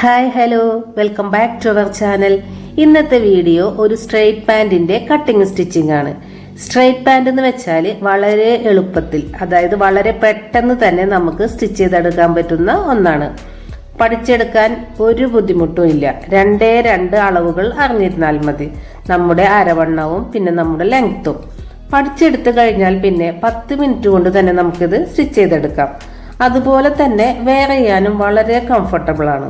Hi hello welcome back to our channel ഇന്നത്തെ video ഒരു straight പാന്റിന്റെ കട്ടിങ് സ്റ്റിച്ചിങ് ആണ്. സ്ട്രെയിറ്റ് പാന്റ് എന്ന് വെച്ചാൽ വളരെ എളുപ്പത്തിൽ അതായത് വളരെ പെട്ടെന്ന് തന്നെ നമുക്ക് സ്റ്റിച്ച് ചെയ്തെടുക്കാൻ പറ്റുന്ന ഒന്നാണ്. പഠിച്ചെടുക്കാൻ ഒരു ബുദ്ധിമുട്ടും ഇല്ല. രണ്ടേ രണ്ട് അളവുകൾ അറിഞ്ഞിരുന്നാൽ മതി. നമ്മുടെ അരവണ്ണവും പിന്നെ നമ്മുടെ ലെങ്ത്തും പഠിച്ചെടുത്തു കഴിഞ്ഞാൽ പിന്നെ പത്ത് മിനിറ്റ് കൊണ്ട് തന്നെ നമുക്കിത് സ്റ്റിച്ച് ചെയ്തെടുക്കാം. അതുപോലെ തന്നെ വെയർ ചെയ്യാനും വളരെ കംഫർട്ടബിൾ ആണ്.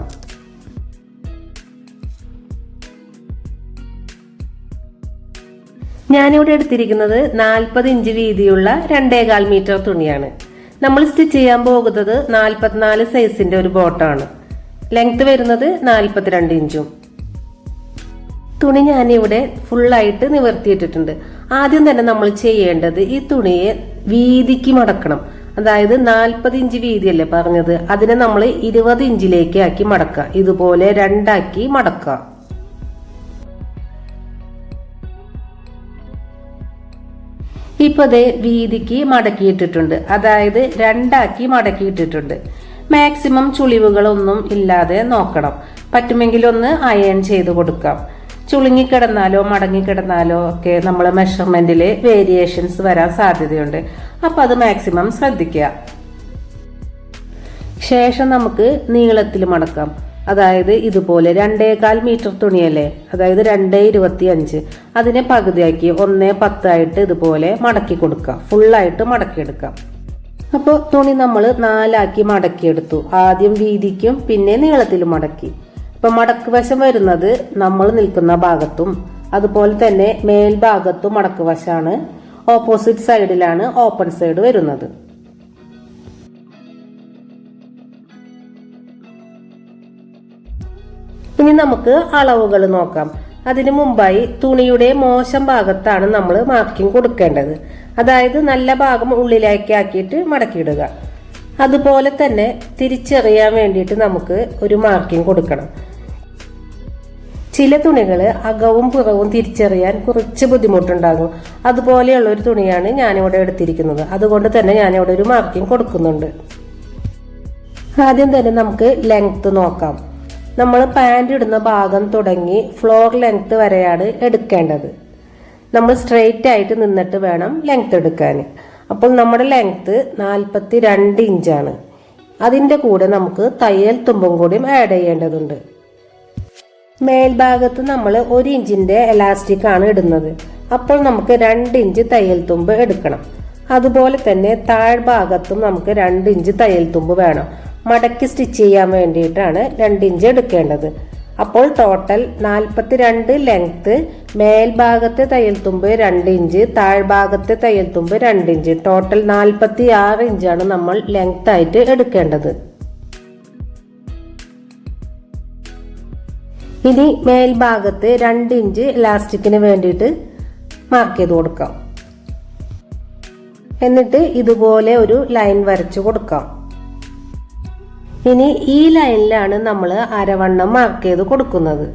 ഞാനിവിടെ എടുത്തിരിക്കുന്നത് നാൽപ്പത് ഇഞ്ച് വീതിയുള്ള രണ്ടേകാൽ മീറ്റർ തുണിയാണ്. നമ്മൾ സ്റ്റിച്ച് ചെയ്യാൻ പോകുന്നത് നാൽപ്പത്തിനാല് സൈസിന്റെ ഒരു ബോട്ടാണ്. ലെങ്ത് വരുന്നത് നാൽപ്പത്തിരണ്ട് ഇഞ്ചും. തുണി ഞാനിവിടെ ഫുള്ളായിട്ട് നിവർത്തിയിട്ടിട്ടുണ്ട്. ആദ്യം തന്നെ നമ്മൾ ചെയ്യേണ്ടത് ഈ തുണിയെ വീതിക്ക് മടക്കണം. അതായത് നാൽപ്പത് ഇഞ്ച് വീതിയല്ലേ പറഞ്ഞത്? അതിനെ നമ്മൾ ഇരുപത് ഇഞ്ചിലേക്ക് ആക്കി മടക്കുക. ഇതുപോലെ രണ്ടാക്കി മടക്കുക. ഇപ്പൊ ദേ വീതിക്ക് മടക്കിയിട്ടിട്ടുണ്ട്. അതായത് രണ്ടാക്കി മടക്കിയിട്ടിട്ടുണ്ട്. മാക്സിമം ചുളിവുകളൊന്നും ഇല്ലാതെ നോക്കണം. പറ്റുമെങ്കിൽ ഒന്ന് അയൺ ചെയ്ത് കൊടുക്കാം. ചുളുങ്ങിക്കിടന്നാലോ മടങ്ങിക്കിടന്നാലോ ഒക്കെ നമ്മൾ മെഷർമെന്റിൽ വേരിയേഷൻസ് വരാൻ സാധ്യതയുണ്ട്. അപ്പൊ അത് മാക്സിമം ശ്രദ്ധിക്കുക. ശേഷം നമുക്ക് നീളത്തിൽ മടക്കാം. അതായത് ഇതുപോലെ രണ്ടേകാൽ മീറ്റർ തുണിയല്ലേ? അതായത് രണ്ടേ ഇരുപത്തി അഞ്ച് അതിനെ പകുതിയാക്കി ഒന്നേ പത്തായിട്ട് ഇതുപോലെ മടക്കി കൊടുക്കാം ഫുള്ളായിട്ട് മടക്കിയെടുക്കാം അപ്പോൾ തുണി നമ്മൾ നാലാക്കി മടക്കിയെടുത്തു. ആദ്യം വീതിക്കും പിന്നെ നീളത്തിലും മടക്കി. ഇപ്പം മടക്ക് വശം വരുന്നത് നമ്മൾ നിൽക്കുന്ന ഭാഗത്തും അതുപോലെ തന്നെ മേൽഭാഗത്തും മടക്ക് വശമാണ് ഓപ്പോസിറ്റ് സൈഡിലാണ് ഓപ്പൺ സൈഡ് വരുന്നത്. ഇനി നമുക്ക് അളവുകൾ നോക്കാം. അതിനു മുമ്പായി തുണിയുടെ മോശം ഭാഗത്താണ് നമ്മൾ മാർക്കിംഗ് കൊടുക്കേണ്ടത്. അതായത് നല്ല ഭാഗം ഉള്ളിലേക്ക് ആക്കിയിട്ട് മടക്കിയിടുക. അതുപോലെ തന്നെ തിരിച്ചറിയാൻ വേണ്ടിയിട്ട് നമുക്ക് ഒരു മാർക്കിംഗ് കൊടുക്കണം. ചില തുണികൾ അകവും പുറവും തിരിച്ചറിയാൻ കുറച്ച് ബുദ്ധിമുട്ടുണ്ടാകും. അതുപോലെയുള്ള ഒരു തുണിയാണ് ഞാനിവിടെ എടുത്തിരിക്കുന്നത്. അതുകൊണ്ട് തന്നെ ഞാനിവിടെ ഒരു മാർക്കിംഗ് കൊടുക്കുന്നുണ്ട്. ആദ്യം തന്നെ നമുക്ക് ലെങ്ത് നോക്കാം. നമ്മൾ പാന്റ് ഇടുന്ന ഭാഗം തുടങ്ങി ഫ്ലോർ ലെങ്ത് വരെയാണ് എടുക്കേണ്ടത്. നമ്മൾ സ്ട്രെയിറ്റ് ആയിട്ട് നിന്നിട്ട് വേണം ലെങ്ത് എടുക്കാൻ. അപ്പോൾ നമ്മുടെ ലെങ്ത് നാൽപ്പത്തി രണ്ട് ഇഞ്ചാണ് അതിന്റെ കൂടെ നമുക്ക് തയ്യൽ തുമ്പും കൂടിയും ആഡ് ചെയ്യേണ്ടതുണ്ട്. മേൽഭാഗത്ത് നമ്മൾ ഒരു ഇഞ്ചിന്റെ എലാസ്റ്റിക് ആണ് ഇടുന്നത്. അപ്പോൾ നമുക്ക് രണ്ട് ഇഞ്ച് തയ്യൽ തുമ്പ് എടുക്കണം. അതുപോലെ തന്നെ താഴ്ഭാഗത്തും നമുക്ക് രണ്ട് ഇഞ്ച് തയ്യൽ തുമ്പ് വേണം. മടക്കി സ്റ്റിച്ച് ചെയ്യാൻ വേണ്ടിയിട്ടാണ് രണ്ട് ഇഞ്ച് എടുക്കേണ്ടത്. അപ്പോൾ ടോട്ടൽ നാൽപ്പത്തിരണ്ട് ലെങ്ത്ത് മേൽഭാഗത്തെ തയ്യൽ തുമ്പ് രണ്ട് ഇഞ്ച് താഴ്ഭാഗത്തെ തയ്യൽ തുമ്പ് രണ്ട് ഇഞ്ച്. ടോട്ടൽ നാൽപ്പത്തി ആറ് ഇഞ്ചാണ് നമ്മൾ ലെങ്ത് ആയിട്ട് എടുക്കേണ്ടത്. ഇനി മേൽഭാഗത്ത് രണ്ട് ഇഞ്ച് ഇലാസ്റ്റിക്കിന് വേണ്ടിയിട്ട് മാർക്ക് ചെയ്ത് കൊടുക്കാം. എന്നിട്ട് ഇതുപോലെ ഒരു ലൈൻ വരച്ചു കൊടുക്കാം. ഇനി ഈ ലൈനിലാണ് നമ്മൾ അരവണ്ണം മാർക്ക് ചെയ്ത് കൊടുക്കുന്നത്.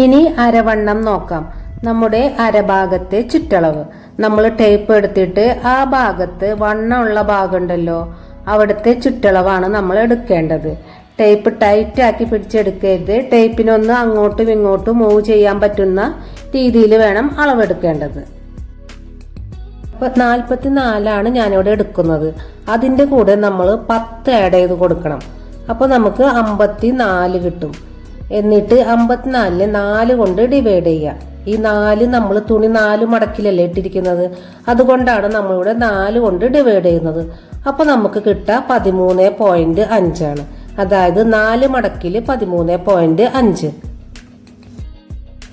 ഇനി അരവണ്ണം നോക്കാം. നമ്മുടെ അരഭാഗത്തെ ചുറ്റളവ്. നമ്മൾ ടേപ്പ് എടുത്തിട്ട് ആ ഭാഗത്ത് വണ്ണമുള്ള ഭാഗമുണ്ടല്ലോ അവിടുത്തെ ചുറ്റളവാണ് നമ്മൾ എടുക്കേണ്ടത്. ടേപ്പ് ടൈറ്റ് ആക്കി പിടിച്ചെടുക്കരുത്. ടേപ്പിനൊന്ന് അങ്ങോട്ടും ഇങ്ങോട്ടും മൂവ് ചെയ്യാൻ പറ്റുന്ന രീതിയിൽ വേണം അളവെടുക്കേണ്ടത്. നാൽപ്പത്തി നാലാണ് ഞാനിവിടെ എടുക്കുന്നത്. അതിന്റെ കൂടെ നമ്മൾ പത്ത് ആഡ് ചെയ്ത് കൊടുക്കണം. അപ്പോൾ നമുക്ക് അമ്പത്തി നാല് കിട്ടും. എന്നിട്ട് അമ്പത്തിനാലിന് നാല് കൊണ്ട് ഡിവൈഡ് ചെയ്യാം ഈ നാല് നമ്മൾ തുണി നാല് മടക്കിലല്ലേ ഇട്ടിരിക്കുന്നത്? അതുകൊണ്ടാണ് നമ്മളിവിടെ നാല് കൊണ്ട് ഡിവൈഡ് ചെയ്യുന്നത്. അപ്പോൾ നമുക്ക് കിട്ടുക പതിമൂന്ന് പോയിന്റ് അഞ്ചാണ്. അതായത് നാല് മടക്കിൽ പതിമൂന്ന് പോയിന്റ് അഞ്ച്.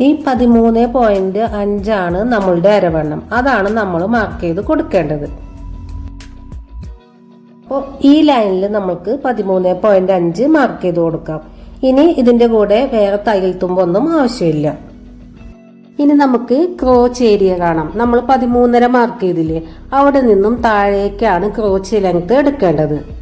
ഈ പതിമൂന്ന് പോയിന്റ് അഞ്ചാണ് നമ്മളുടെ അരവണ്ണം. അതാണ് നമ്മൾ മാർക്ക് ചെയ്ത് കൊടുക്കേണ്ടത്. അപ്പോൾ ഈ ലൈനിൽ നമ്മൾക്ക് പതിമൂന്ന് പോയിന്റ് അഞ്ച് മാർക്ക് ചെയ്ത് കൊടുക്കാം. ഇനി ഇതിന്റെ കൂടെ വേറെ തയ്യൽ തുമ്പൊന്നും ആവശ്യമില്ല. ഇനി നമുക്ക് ക്രോച്ച് ഏരിയ കാണാം. നമ്മൾ പതിമൂന്നര മാർക്ക് ചെയ്തില്ലേ? അവിടെ നിന്നും താഴേക്കാണ് ക്രോച്ച് ലെങ്ത് എടുക്കേണ്ടത്.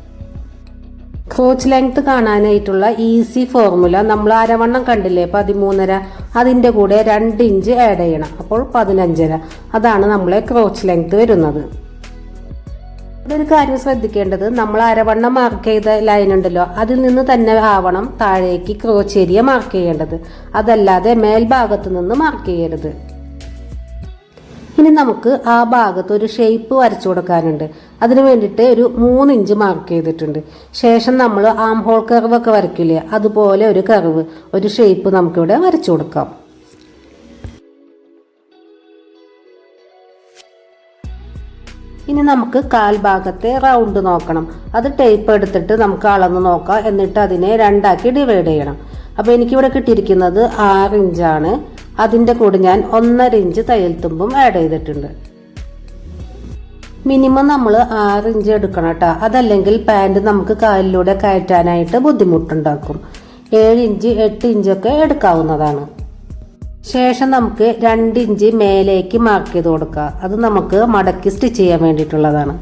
ക്രോച്ച് ലെങ്ത് കാണാനായിട്ടുള്ള ഈസി ഫോർമുല നമ്മൾ അരവണ്ണം കണ്ടില്ലേ പതിമൂന്നര. അതിന്റെ കൂടെ രണ്ട് ഇഞ്ച് ആഡ് ചെയ്യണം. അപ്പോൾ പതിനഞ്ചര. അതാണ് നമ്മളെ ക്രോച്ച് ലെങ്ത് വരുന്നത്. ഒരു കാര്യം ശ്രദ്ധിക്കേണ്ടത് നമ്മൾ അരവണ്ണം മാർക്ക് ചെയ്ത ലൈൻ ഉണ്ടല്ലോ അതിൽ നിന്ന് തന്നെ ആവണം താഴേക്ക് ക്രോച്ച് ഏരിയ മാർക്ക് ചെയ്യേണ്ടത്. അതല്ലാതെ മേൽഭാഗത്ത് നിന്ന് മാർക്ക് ചെയ്യരുത്. ഇനി നമുക്ക് ആ ഭാഗത്ത് ഒരു ഷേപ്പ് വരച്ചു കൊടുക്കാനുണ്ട്. അതിന് വേണ്ടിയിട്ട് ഒരു മൂന്ന് ഇഞ്ച് മാർക്ക് ചെയ്തിട്ടുണ്ട്. ശേഷം നമ്മൾ ആം ഹോൾ കർവ് ഒക്കെ വരയ്ക്കില്ലേ? അതുപോലെ ഒരു കർവ് ഒരു ഷേപ്പ് നമുക്കിവിടെ വരച്ചു കൊടുക്കാം. ഇനി നമുക്ക് കാൽഭാഗത്തെ റൗണ്ട് നോക്കണം. അത് ടേപ്പ് എടുത്തിട്ട് നമുക്ക് അളന്ന് നോക്കാം. എന്നിട്ട് അതിനെ രണ്ടാക്കി ഡിവൈഡ് ചെയ്യണം. അപ്പോൾ എനിക്കിവിടെ കിട്ടിയിരിക്കുന്നത് ആറ് ഇഞ്ചാണ്. അതിന്റെ കൂടെ ഞാൻ ഒന്നര ഇഞ്ച് തയ്യൽ തുമ്പും ആഡ് ചെയ്തിട്ടുണ്ട്. മിനിമം നമ്മൾ ആറ് ഇഞ്ച് എടുക്കണം കേട്ടോ. അതല്ലെങ്കിൽ പാന്റ് നമുക്ക് കാലിലൂടെ കയറ്റാനായിട്ട് ബുദ്ധിമുട്ടുണ്ടാക്കും. ഏഴ് ഇഞ്ച് എട്ട് ഇഞ്ചൊക്കെ എടുക്കാവുന്നതാണ്. ശേഷം നമുക്ക് രണ്ട് ഇഞ്ച് മേലേക്ക് മാർക്ക് ചെയ്ത് കൊടുക്കുക അത് നമുക്ക് മടക്കി സ്റ്റിച്ച് ചെയ്യാൻ വേണ്ടിയിട്ടുള്ളതാണ്.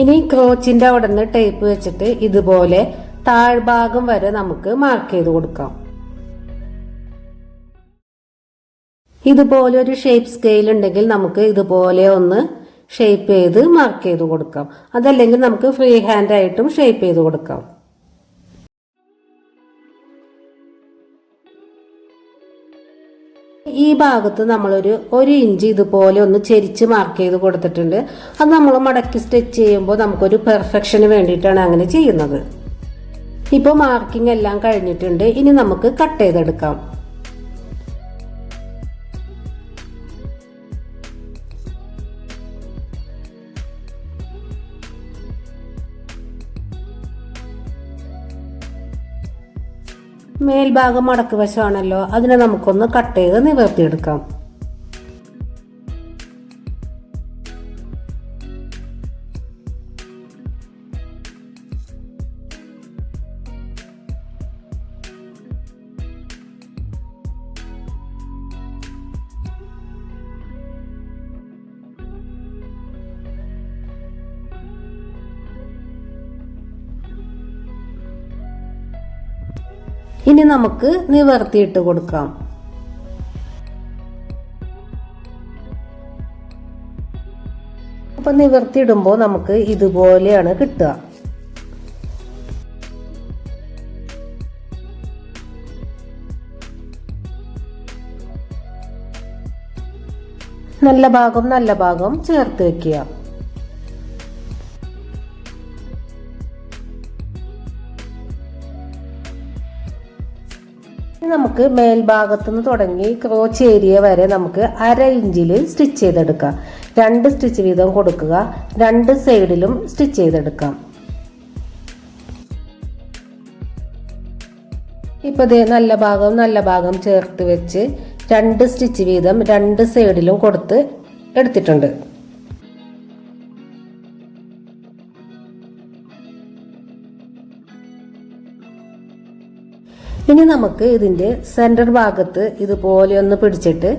ഇനി ക്രോച്ചിന്റെ അവിടെ നിന്ന് ടേപ്പ് വെച്ചിട്ട് ഇതുപോലെ താഴ്ഭാഗം വരെ നമുക്ക് മാർക്ക് ചെയ്ത് കൊടുക്കാം. ഇതുപോലെ ഒരു ഷേപ്പ് സ്കെയിൽ ഉണ്ടെങ്കിൽ നമുക്ക് ഇതുപോലെ ഒന്ന് ഷേപ്പ് ചെയ്ത് മാർക്ക് ചെയ്ത് കൊടുക്കാം. അതല്ലെങ്കിൽ നമുക്ക് ഫ്രീ ഹാൻഡ് ആയിട്ടും ഷേപ്പ് ചെയ്ത് കൊടുക്കാം. ഈ ഭാഗത്ത് നമ്മളൊരു ഒരു ഇഞ്ച് ഇതുപോലെ ഒന്ന് ചെരിച്ച് മാർക്ക് ചെയ്ത് കൊടുത്തിട്ടുണ്ട്. അത് നമ്മൾ മടക്കി സ്റ്റിച്ച് ചെയ്യുമ്പോൾ നമുക്കൊരു പെർഫെക്ഷന് വേണ്ടിയിട്ടാണ് അങ്ങനെ ചെയ്യുന്നത്. ഇപ്പോൾ മാർക്കിംഗ് എല്ലാം കഴിഞ്ഞിട്ടുണ്ട്. ഇനി നമുക്ക് കട്ട് ചെയ്തെടുക്കാം. മേൽഭാഗം മടക്ക് വശമാണല്ലോ അതിനെ നമുക്കൊന്ന് കട്ട് ചെയ്ത് നിവർത്തിയെടുക്കാം. ഇനി നമുക്ക് നിവർത്തിയിട്ട് കൊടുക്കാം. അപ്പൊ നിവർത്തിയിടുമ്പോൾ നമുക്ക് ഇതുപോലെയാണ് കിട്ടുക. നല്ല ഭാഗം നല്ല ഭാഗം ചേർത്ത് വെക്കുക. നമുക്ക് മേൽഭാഗത്തു നിന്ന് തുടങ്ങി ക്രോച്ച് ഏരിയ വരെ നമുക്ക് അര ഇഞ്ചിൽ സ്റ്റിച്ച് ചെയ്തെടുക്കാം. രണ്ട് സ്റ്റിച്ച് വീതം കൊടുക്കുക. രണ്ട് സൈഡിലും സ്റ്റിച്ച് ചെയ്തെടുക്കാം. ഇപ്പോൾ ദേ നല്ല ഭാഗം നല്ല ഭാഗം ചേർത്ത് വെച്ച് രണ്ട് സ്റ്റിച്ച് വീതം രണ്ട് സൈഡിലും കൊടുത്ത് എടുത്തിട്ടുണ്ട്. ഇനി നമുക്ക് ഇതിന്റെ സെന്റർ ഭാഗത്ത് ഇതുപോലെ ഒന്ന് പിടിച്ചിട്ട്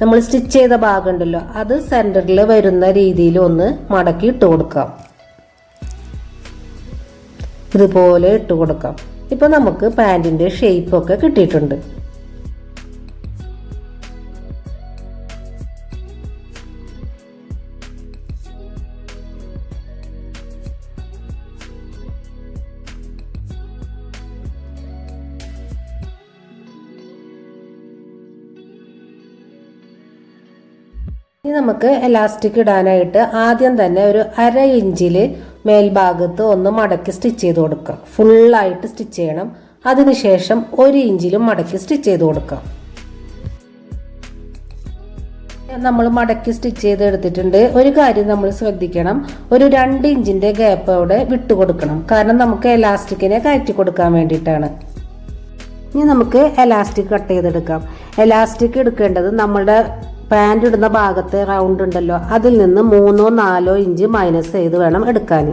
നമ്മൾ സ്റ്റിച്ച് ചെയ്ത ഭാഗം ഉണ്ടല്ലോ അത് സെന്ററിൽ വരുന്ന രീതിയിൽ ഒന്ന് മടക്കി ഇട്ട് കൊടുക്കാം. ഇതുപോലെ ഇട്ട് കൊടുക്കാം. ഇപ്പൊ നമുക്ക് പാന്റിന്റെ ഷേപ്പൊക്കെ കിട്ടിയിട്ടുണ്ട്. ഇനി നമുക്ക് എലാസ്റ്റിക് ഇടാനായിട്ട് ആദ്യം തന്നെ ഒരു അര ഇഞ്ചിൽ മേൽഭാഗത്ത് ഒന്ന് മടക്കി സ്റ്റിച്ച് ചെയ്ത് കൊടുക്കാം. ഫുള്ളായിട്ട് സ്റ്റിച്ച് ചെയ്യണം. അതിനുശേഷം ഒരു ഇഞ്ചിലും മടക്കി സ്റ്റിച്ച് ചെയ്ത് കൊടുക്കാം. നമ്മൾ മടക്കി സ്റ്റിച്ച് ചെയ്ത് എടുത്തിട്ടുണ്ട്. ഒരു കാര്യം നമ്മൾ ശ്രദ്ധിക്കണം. ഒരു രണ്ട് ഇഞ്ചിന്റെ ഗ്യാപ്പ് അവിടെ വിട്ടു കൊടുക്കണം. കാരണം നമുക്ക് എലാസ്റ്റിക്കിനെ കയറ്റി കൊടുക്കാൻ വേണ്ടിയിട്ടാണ്. ഇനി നമുക്ക് എലാസ്റ്റിക് കട്ട് ചെയ്തെടുക്കാം. എലാസ്റ്റിക് എടുക്കേണ്ടത് നമ്മുടെ പാന്റ് ഇടുന്ന ഭാഗത്തെ റൗണ്ട് ഉണ്ടല്ലോ. അതിൽ നിന്ന് മൂന്നോ നാലോ ഇഞ്ച് മൈനസ് ചെയ്ത് വേണം എടുക്കാൻ.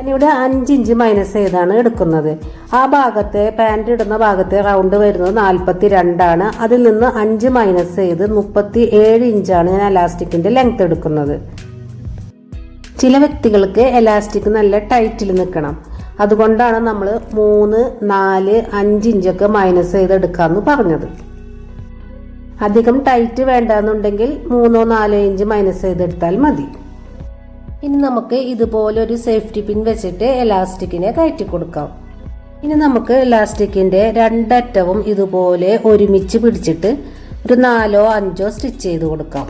ഞാനിവിടെ അഞ്ച് ഇഞ്ച് മൈനസ് ചെയ്താണ് എടുക്കുന്നത്. ആ ഭാഗത്തെ പാന്റ് ഇടുന്ന ഭാഗത്തെ റൗണ്ട് വരുന്നത് നാൽപ്പത്തി രണ്ടാണ് അതിൽ നിന്ന് അഞ്ച് മൈനസ് ചെയ്ത് മുപ്പത്തി ഏഴ് ഇഞ്ചാണ് ഞാൻ എലാസ്റ്റിക്കിന്റെ ലെങ്ത് എടുക്കുന്നത്. ചില വ്യക്തികൾക്ക് എലാസ്റ്റിക് നല്ല ടൈറ്റിൽ നിൽക്കണം. അതുകൊണ്ടാണ് നമ്മൾ മൂന്ന് നാല് അഞ്ച് ഇഞ്ചൊക്കെ മൈനസ് ചെയ്ത് എടുക്കാമെന്ന് പറഞ്ഞത്. അധികം ടൈറ്റ് വേണ്ടെന്നുണ്ടെങ്കിൽ മൂന്നോ നാലോ ഇഞ്ച് മൈനസ് ചെയ്തെടുത്താൽ മതി. ഇനി നമുക്ക് ഇതുപോലെ ഒരു സേഫ്റ്റി പിൻ വെച്ചിട്ട് എലാസ്റ്റിക്കിനെ കയറ്റി കൊടുക്കാം. ഇനി നമുക്ക് എലാസ്റ്റിക്കിന്റെ രണ്ടറ്റവും ഇതുപോലെ ഒരുമിച്ച് പിടിച്ചിട്ട് ഒരു നാലോ അഞ്ചോ സ്റ്റിച്ച് ചെയ്ത് കൊടുക്കാം.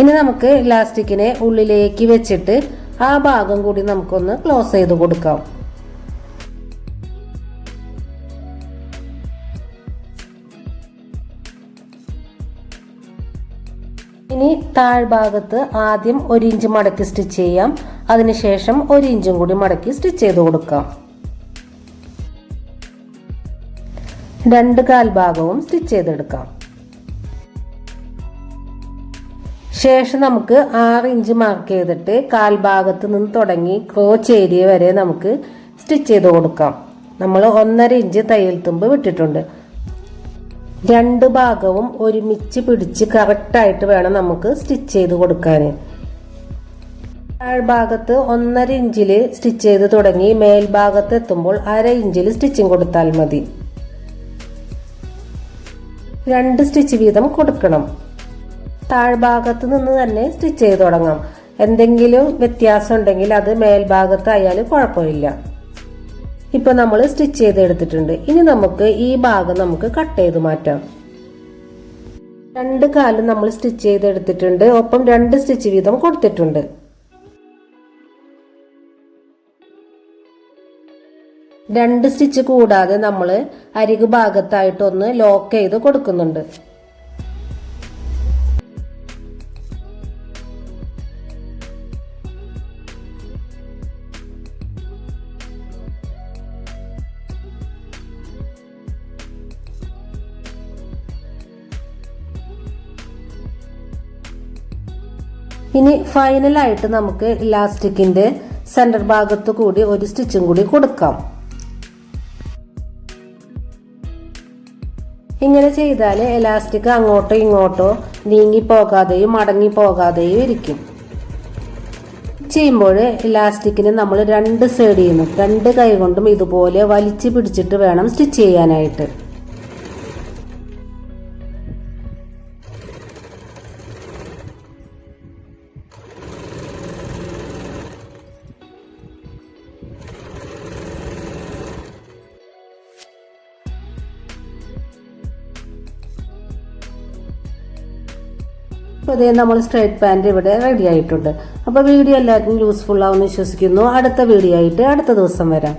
ഇനി നമുക്ക് ഇലാസ്റ്റിക്കിനെ ഉള്ളിലേക്ക് വെച്ചിട്ട് ആ ഭാഗം കൂടി നമുക്കൊന്ന് ക്ലോസ് ചെയ്ത് കൊടുക്കാം. ഇനി താഴ്ഭാഗത്ത് ആദ്യം ഒരു ഇഞ്ച് മടക്കി സ്റ്റിച്ച് ചെയ്യാം. അതിനുശേഷം ഒരു ഇഞ്ചും കൂടി മടക്കി സ്റ്റിച്ച് ചെയ്ത് കൊടുക്കാം. രണ്ട് കാൽഭാഗവും സ്റ്റിച്ച് ചെയ്തെടുക്കാം. ശേഷം നമുക്ക് ആറ് ഇഞ്ച് മാർക്ക് ചെയ്തിട്ട് കാൽഭാഗത്ത് നിന്ന് തുടങ്ങി ക്രോച്ച് ഏരിയ വരെ നമുക്ക് സ്റ്റിച്ച് ചെയ്ത് കൊടുക്കാം. നമ്മൾ ഒന്നര ഇഞ്ച് തയ്യൽ തുമ്പ് വിട്ടിട്ടുണ്ട്. രണ്ട് ഭാഗവും ഒരുമിച്ച് പിടിച്ച് കറക്റ്റായിട്ട് വേണം നമുക്ക് സ്റ്റിച്ച് ചെയ്ത് കൊടുക്കാൻ താഴ്ഭാഗത്ത് ഒന്നര ഇഞ്ചിൽ സ്റ്റിച്ച് ചെയ്ത് തുടങ്ങി മേൽഭാഗത്ത് എത്തുമ്പോൾ അര ഇഞ്ചിൽ സ്റ്റിച്ചിങ് കൊടുത്താൽ മതി. രണ്ട് സ്റ്റിച്ച് വീതം കൊടുക്കണം. താഴ്ഭാഗത്ത് നിന്ന് തന്നെ സ്റ്റിച്ച് ചെയ്ത് തുടങ്ങാം. എന്തെങ്കിലും വ്യത്യാസം ഉണ്ടെങ്കിൽ അത് മേൽഭാഗത്തായാലും കുഴപ്പമില്ല. ഇപ്പൊ നമ്മൾ സ്റ്റിച്ച് ചെയ്ത് എടുത്തിട്ടുണ്ട് ഇനി നമുക്ക് ഈ ഭാഗം നമുക്ക് കട്ട് ചെയ്ത് മാറ്റാം. രണ്ട് കാലും നമ്മൾ സ്റ്റിച്ച് ചെയ്ത് എടുത്തിട്ടുണ്ട് ഒപ്പം രണ്ട് സ്റ്റിച്ച് വീതം കൊടുത്തിട്ടുണ്ട്. രണ്ട് സ്റ്റിച്ച് കൂടാതെ നമ്മൾ അരികു ഭാഗത്തായിട്ടൊന്ന് ലോക്ക് ചെയ്ത് കൊടുക്കുന്നുണ്ട്. ഇനി ഫൈനലായിട്ട് നമുക്ക് ഇലാസ്റ്റിക്കിന്റെ സെന്റർ ഭാഗത്ത് കൂടി ഒരു സ്റ്റിച്ചും കൂടി കൊടുക്കാം. ഇങ്ങനെ ചെയ്താൽ എലാസ്റ്റിക് അങ്ങോട്ടോ ഇങ്ങോട്ടോ നീങ്ങി പോകാതെയും മടങ്ങി പോകാതെയും ഇരിക്കും. ചെയ്യുമ്പോൾ ഇലാസ്റ്റിക്കിന് നമ്മൾ രണ്ട് സൈഡിൽ നിന്നും രണ്ട് കൈ കൊണ്ടും ഇതുപോലെ വലിച്ചു പിടിച്ചിട്ട് വേണം സ്റ്റിച്ച് ചെയ്യാനായിട്ട്. അപ്പോൾ ഇതേ നമ്മൾ സ്ട്രൈറ്റ് പാന്റ് ഇവിടെ റെഡി ആയിട്ടുണ്ട്. അപ്പോൾ വീഡിയോ എല്ലാവർക്കും യൂസ്ഫുൾ ആവുമെന്ന് വിശ്വസിക്കുന്നു. അടുത്ത വീഡിയോ ആയിട്ട് അടുത്ത ദിവസം വരാം.